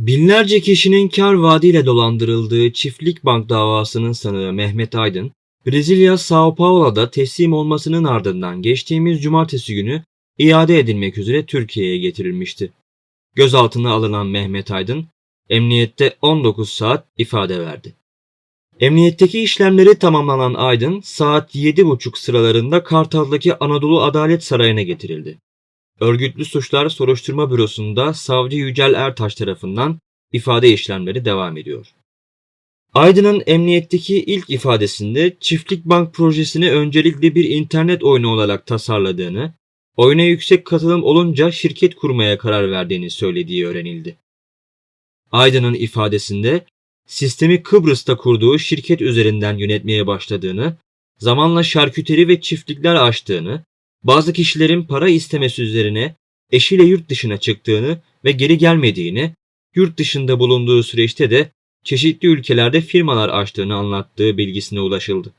Binlerce kişinin kar vaadiyle dolandırıldığı Çiftlik Bank davasının sanığı Mehmet Aydın, Brezilya Sao Paulo'da teslim olmasının ardından geçtiğimiz cumartesi günü iade edilmek üzere Türkiye'ye getirilmişti. Gözaltına alınan Mehmet Aydın, emniyette 19 saat ifade verdi. Emniyetteki işlemleri tamamlanan Aydın, saat 7.30 sıralarında Kartal'daki Anadolu Adalet Sarayı'na getirildi. Örgütlü Suçlar Soruşturma Bürosu'nda Savcı Yücel Ertaş tarafından ifade işlemleri devam ediyor. Aydın'ın emniyetteki ilk ifadesinde Çiftlik Bank projesini öncelikle bir internet oyunu olarak tasarladığını, oyuna yüksek katılım olunca şirket kurmaya karar verdiğini söylediği öğrenildi. Aydın'ın ifadesinde sistemi Kıbrıs'ta kurduğu şirket üzerinden yönetmeye başladığını, zamanla şarküteri ve çiftlikler açtığını, bazı kişilerin para istemesi üzerine eşiyle yurt dışına çıktığını ve geri gelmediğini, yurt dışında bulunduğu süreçte de çeşitli ülkelerde firmalar açtığını anlattığı bilgisine ulaşıldı.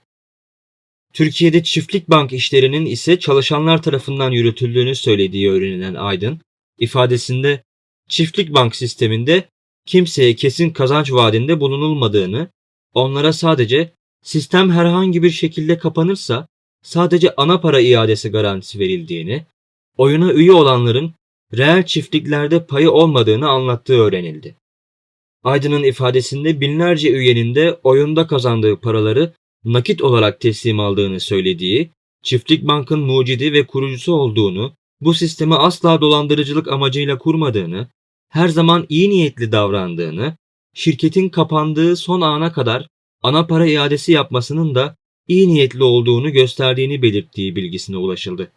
Türkiye'de çiftlik bank işlerinin ise çalışanlar tarafından yürütüldüğünü söylediği öğrenilen Aydın, ifadesinde çiftlik bank sisteminde kimseye kesin kazanç vaadinde bulunulmadığını, onlara sadece sistem herhangi bir şekilde kapanırsa sadece ana para iadesi garantisi verildiğini, oyuna üye olanların reel çiftliklerde payı olmadığını anlattığı öğrenildi. Aydın'ın ifadesinde binlerce üyenin de oyunda kazandığı paraları nakit olarak teslim aldığını söylediği, Çiftlik Bank'ın mucidi ve kurucusu olduğunu, bu sistemi asla dolandırıcılık amacıyla kurmadığını, her zaman iyi niyetli davrandığını, şirketin kapandığı son ana kadar ana para iadesi yapmasının da iyi niyetli olduğunu gösterdiğini belirttiği bilgisine ulaşıldı.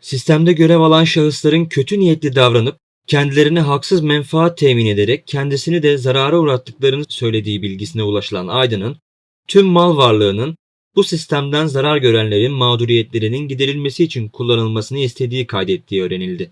Sistemde görev alan şahısların kötü niyetli davranıp kendilerine haksız menfaat temin ederek kendisini de zarara uğrattıklarını söylediği bilgisine ulaşılan Aydın'ın tüm mal varlığının bu sistemden zarar görenlerin mağduriyetlerinin giderilmesi için kullanılmasını istediği kaydettiği öğrenildi.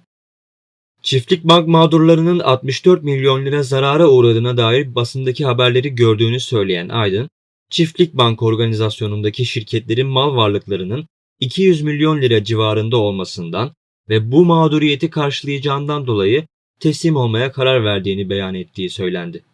Çiftlik bank mağdurlarının 64 milyon lira zarara uğradığına dair basındaki haberleri gördüğünü söyleyen Aydın, Çiftlik Bank organizasyonundaki şirketlerin mal varlıklarının 200 milyon lira civarında olmasından ve bu mağduriyeti karşılayacağından dolayı teslim olmaya karar verdiğini beyan ettiği söylendi.